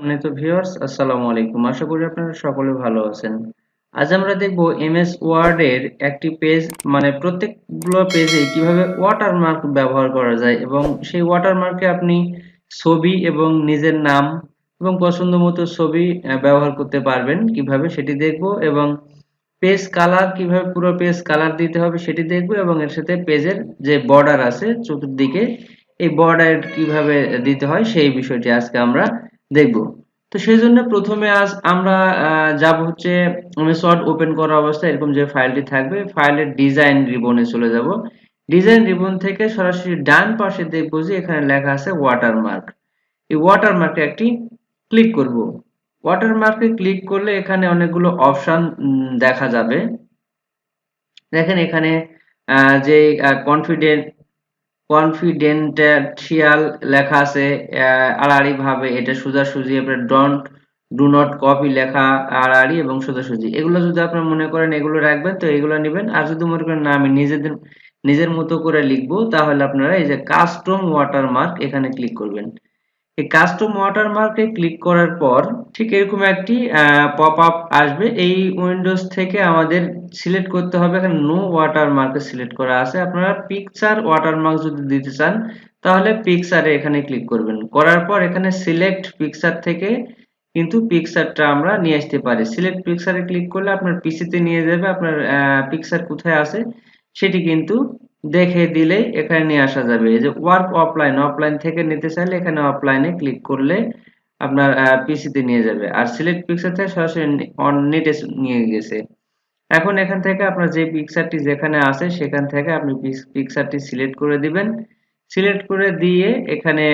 সম্মানিত ভিউয়ার্স আসসালামু আলাইকুম। আশা করি আপনারা সকলে ভালো আছেন। আজ আমরা দেখব এমএস ওয়ার্ড এর একটি পেজ মানে প্রত্যেকগুলো পেজে কীভাবে ওয়াটারমার্ক ব্যবহার করা যায় এবং সেই ওয়াটারমার্কে আপনি ছবি এবং নিজের নাম এবং পছন্দ মতো ছবি ব্যবহার করতে পারবেন কীভাবে সেটি দেখব এবং পেজ কালার কীভাবে পুরো পেজ কালার দিতে হবে সেটি দেখব এবং এর সাথে পেজের যে বর্ডার আছে চতুর্দিকে, এই বর্ডার কীভাবে দিতে হয় সেই বিষয়টি আজকে আমরা দেখব। তো সেই জন্য প্রথমে আজ আমরা যাব হচ্ছে ওয়ার্ড ওপেন করা অবস্থায়, এরকম যে ফাইলটি থাকবে, ফাইলের ডিজাইন রিবনে চলে যাব। ডিজাইন রিবন থেকে সরাসরি ডান পাশে দেখব যে এখানে লেখা আছে ওয়াটারমার্ক এই ওয়াটারমার্কে একটি ক্লিক করব। ওয়াটারমার্কে ক্লিক করলে এখানে অনেকগুলো অপশন দেখা যাবে। দেখেন এখানে যে কনফিডেন্ট কনফিডেন্টিয়াল লেখা আছে আড়াআড়ি ভাবে এটা সোজাসুজি আপনার ডন্ট ডু নট কপি লেখা আড়াআড়ি এবং সোজাসুজি। এগুলো যদি আপনার মনে করেন এগুলো রাখবেন, তো এগুলো নেবেন। আর যদি মনে করেন না, আমি নিজেদের, নিজের মতো করে লিখব, তাহলে আপনারা এই যে কাস্টম ওয়াটারমার্ক এখানে ক্লিক করবেন। এই কাস্টম ওয়াটারমার্কে ক্লিক করার পর ঠিক এরকম একটি পপ আপ আসবে। এই উইন্ডোজ থেকে আমাদের সিলেক্ট করতে হবে। এখানে নো ওয়াটারমার্কে সিলেক্ট করা আছে। আপনারা পিকচার ওয়াটারমার্ক যদি দিতে চান, তাহলে পিকচারে এখানে ক্লিক করবেন। করার পর এখানে সিলেক্ট পিকচার থেকে কিন্তু পিকচারটা আমরা নিয়ে আসতে পারি। সিলেক্ট পিকচারে ক্লিক করলে আপনার পিসিতে নিয়ে যাবে। আপনার পিকচার কোথায় আছে, সেটি কিন্তু দেখে দিলেই এখানে নিয়ে আসা যাবে। এই যে ওয়ার্ক অফলাইন অফলাইন থেকে নিতে চাইলে এখানে অফলাইনে ক্লিক করলে আপনার পিসিতে নিয়ে যাবে। আর সিলেক্ট পিকচার থেকে সরাসরি অন নেটে নিয়ে গেছে। এখন এখান থেকে আপনার যে পিকচারটি যেখানে আছে, সেখান থেকে আপনি পিকচারটি সিলেক্ট করে দিবেন। সিলেক্ট করে দিয়ে এখানে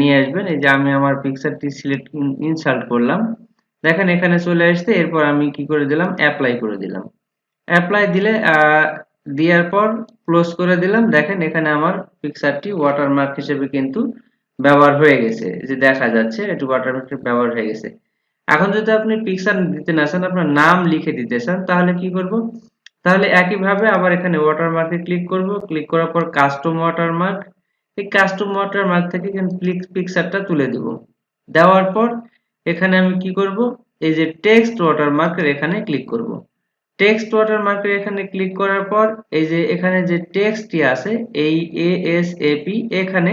নিয়ে আসবেন। এই যে আমি আমার পিকচারটি সিলেক্ট ইনসার্ট করলাম। দেখেন এখানে চলে আসতে এরপর আমি কি করে দিলাম? অ্যাপ্লাই করে দিলাম। অ্যাপ্লাই দিলে দেওয়ার পর ক্লোজ করে দিলাম। দেখেন এখানে আমার পিকচারটি ওয়াটারমার্ক হিসেবে কিন্তু ব্যবহার হয়ে গেছে। যে দেখা যাচ্ছে এটি ওয়াটারমার্ক ব্যবহার হয়ে গেছে। এখন যদি আপনি পিকচার দিতে না চান, আপনার নাম লিখে দিতে চান, তাহলে কি করব? তাহলে একইভাবে আবার এখানে ওয়াটারমার্কে ক্লিক করব। ক্লিক করার পর কাস্টম ওয়াটারমার্ক এই কাস্টম ওয়াটারমার্ক থেকে ক্লিক পিকচারটা তুলে দেব। দেওয়ার পর এখানে আমি কি করব? এই যে টেক্সট ওয়াটারমার্কের এখানে ক্লিক করব। টেক্সট ওয়াটারমার্কের এখানে ক্লিক করার পর, এই যে এখানে যে টেক্সটটি আছে, এই এএসএপি এখানে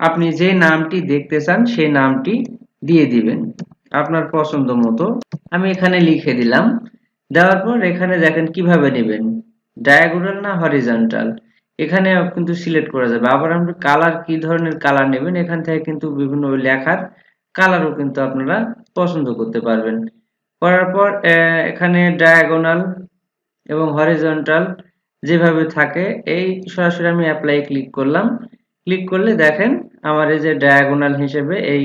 আপনি যে নামটি দেখতে চান সেই নামটি দিয়ে দিবেন। আপনার পছন্দ মতো। আমি এখানে লিখে দিলাম। দেওয়ার পর এখানে দেখেন কীভাবে নেবেন। ডায়াগোনাল না হরিজন্টাল এখানে কিন্তু সিলেক্ট করা যাবে। আবার আপনি কালার কি ধরনের কালার নেবেন? এখান থেকে কিন্তু বিভিন্ন লেখার কালারও কিন্তু আপনারা পছন্দ করতে পারবেন। করার পর এখানে ডায়াগোনাল এবং হরিজন্টাল যেভাবে থাকে, এই সরাসরি আমি অ্যাপ্লাই ক্লিক করলাম। ক্লিক করলে দেখেন, আমার এই যে ডায়াগোনাল হিসেবে এই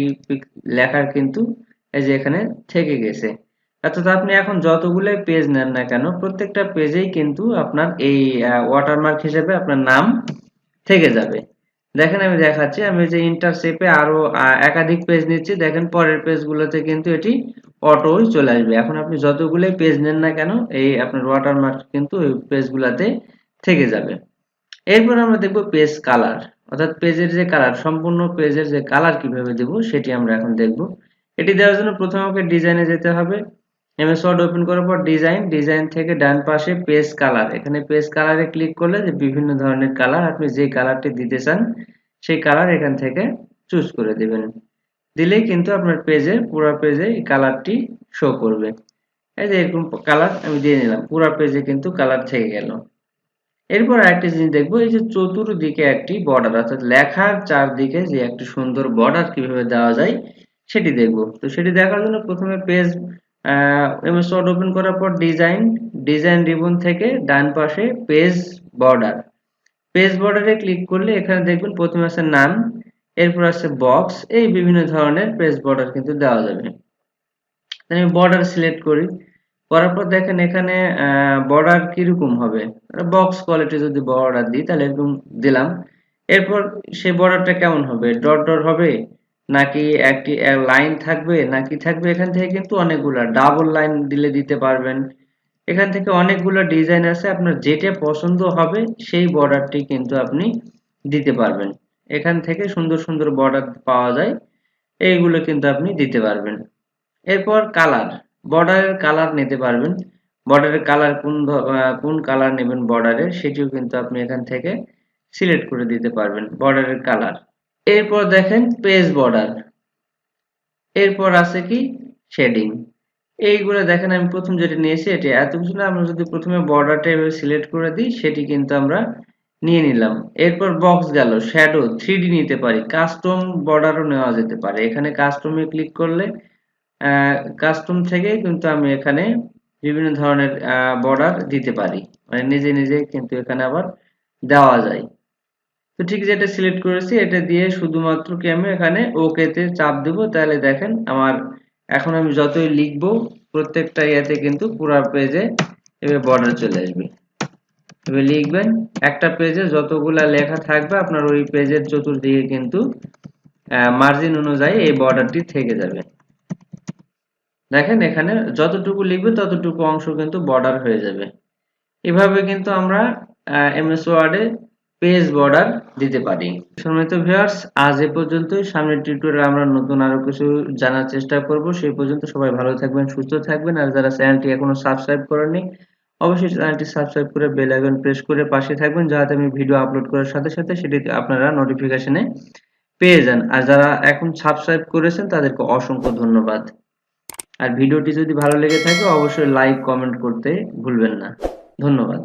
লেখার কিন্তু এই যে এখানে থেকে গেছে। অর্থাৎ আপনি এখন যতগুলোই পেজ নেন না কেন, প্রত্যেকটা পেজেই কিন্তু আপনার এই ওয়াটারমার্ক হিসেবে আপনার নাম থেকে যাবে। দেখেন আমি দেখাচ্ছি, আমি যে ইন্টারসেপে আরও একাধিক পেজ নিচ্ছি, দেখেন পরের পেজগুলোতে কিন্তু এটি অটোই চলে আসবে। এখন আপনি যতগুলোই পেজ নেন না কেন, এই আপনার ওয়াটারমার্ক কিন্তু ওই পেজগুলোতে থেকে যাবে। এরপর আমরা দেখব পেজ কালার অর্থাৎ পেজের যে কালার সম্পূর্ণ পেজের যে কালার কীভাবে দেব, সেটি আমরা এখন দেখব। এটি দেওয়ার জন্য প্রথমে আমাকে ডিজাইনে যেতে হবে। এমএস ওয়ার্ড ওপেন করার পর ডিজাইন ডিজাইন থেকে ডান পাশে পেজ কালার এখানে পেজ কালারে ক্লিক করলে যে বিভিন্ন ধরনের কালার আপনি যে কালারটি দিতে চান, সেই কালার এখান থেকে চুজ করে দিবেন। দিলেই কিন্তু আপনার পেজের পুরো পেজে এই কালারটি শো করবে। এই যে এরকম কালার আমি দিয়ে নিলাম, পুরো পেজে কিন্তু কালার থেকে গেল। এরপর আরেকটি জিনিস দেখব, এই যে চতুর্দিকে একটি বর্ডার অর্থাৎ লেখার চারদিকে যে একটি সুন্দর বর্ডার কীভাবে দেওয়া যায়, সেটি দেখব। তো সেটি দেখার জন্য প্রথমে পেজ এমএস ওয়ার্ড ওপেন করার পর ডিজাইন ডিজাইন রিবন থেকে ডান পাশে পেজ বর্ডার পেজ বর্ডারে ক্লিক করলে এখানে দেখবেন প্রথমে আছে নাম এরপর আছে বক্স এই বিভিন্ন ধরনের পেজ বর্ডার কিন্তু দেওয়া যাবে। আমি বর্ডার সিলেক্ট করি, করার পর দেখেন এখানে বর্ডার কীরকম হবে? বক্স কোয়ালিটি যদি বর্ডার দিই, তাহলে এরকম দিলাম। এরপর সেই বর্ডারটা কেমন হবে? ডট ডট হবে? নাকি একটি লাইন থাকবে? নাকি থাকবে? এখান থেকে কিন্তু অনেকগুলা ডাবল লাইন দিলে দিতে পারবেন। এখান থেকে অনেকগুলো ডিজাইন আছে, আপনার যেটা পছন্দ হবে, সেই বর্ডারটি কিন্তু আপনি দিতে পারবেন। এখান থেকে সুন্দর সুন্দর বর্ডার পাওয়া যায়। এইগুলো কিন্তু আপনি দিতে পারবেন। এরপর কালার বর্ডারের কালার নিতে পারবেন। বর্ডারের কালার কোন কোন কালার নেবেন বর্ডারের সেটিও কিন্তু আপনি এখান থেকে সিলেক্ট করে দিতে পারবেন বর্ডারের কালার এরপর দেখেন পেজ বর্ডার এরপর আছে কি? শেডিং এইগুলো দেখেন আমি প্রথম যেটা নিয়েছি, এটি এত কিছু না, আমরা যদি প্রথমে বর্ডারটা এভাবে সিলেক্ট করে দিই, সেটি কিন্তু আমরা নিয়ে নিলাম। এরপর বক্স গেল শ্যাডো থ্রি নিতে পারি। কাস্টম বর্ডারও নেওয়া যেতে পারে। এখানে কাস্টমে ক্লিক করলে কাস্টম থেকে কিন্তু আমি এখানে বিভিন্ন ধরনের বর্ডার দিতে পারি। মানে নিজে নিজে কিন্তু এখানে আবার দেওয়া যায়। তো ঠিক যেটা সিলেক্ট করেছি, এটা দিয়ে শুধুমাত্র কি আমি এখানে ওকে তে চাপ দেব? তাহলে দেখেন আমার, এখন আমি যতই লিখব, প্রত্যেকটা ইয়েতে কিন্তু পুরা পেজে এভাবে বর্ডার চলে আসবে। এবার লিখবেন একটা পেজে যতগুলা লেখা থাকবে আপনার ওই পেজের চতুর্দিকে কিন্তু মার্জিন অনুযায়ী এই বর্ডারটি থেকে যাবে। দেখেন এখানে যতটুকু লিখবে ততটুকু অংশ কিন্তু বর্ডার হয়ে যাবে। এভাবে কিন্তু আমরা এমএস ওয়ার্ডে পেজ বর্ডার দিতে পারি। সম্মানিত ভিউয়ার্স আজ এ পর্যন্তই। সামনের টিউটোরিয়ালে আমরা নতুন আরও কিছু জানার চেষ্টা করব। সেই পর্যন্ত সবাই ভালো থাকবেন, সুস্থ থাকবেন। আর যারা চ্যানেলটি এখনও সাবস্ক্রাইব করেননি অবশ্যই চ্যানেলটি সাবস্ক্রাইব করে বেল আইকন প্রেস করে পাশে থাকবেন, যাতে আমি ভিডিও আপলোড করার সাথে সাথে সেটি আপনারা নোটিফিকেশনে পেয়ে যান। আর যারা এখন সাবস্ক্রাইব করেছেন, তাদেরকে অসংখ্য ধন্যবাদ। আর ভিডিওটি যদি ভালো লেগে থাকে, অবশ্যই লাইক কমেন্ট করতে ভুলবেন না। ধন্যবাদ।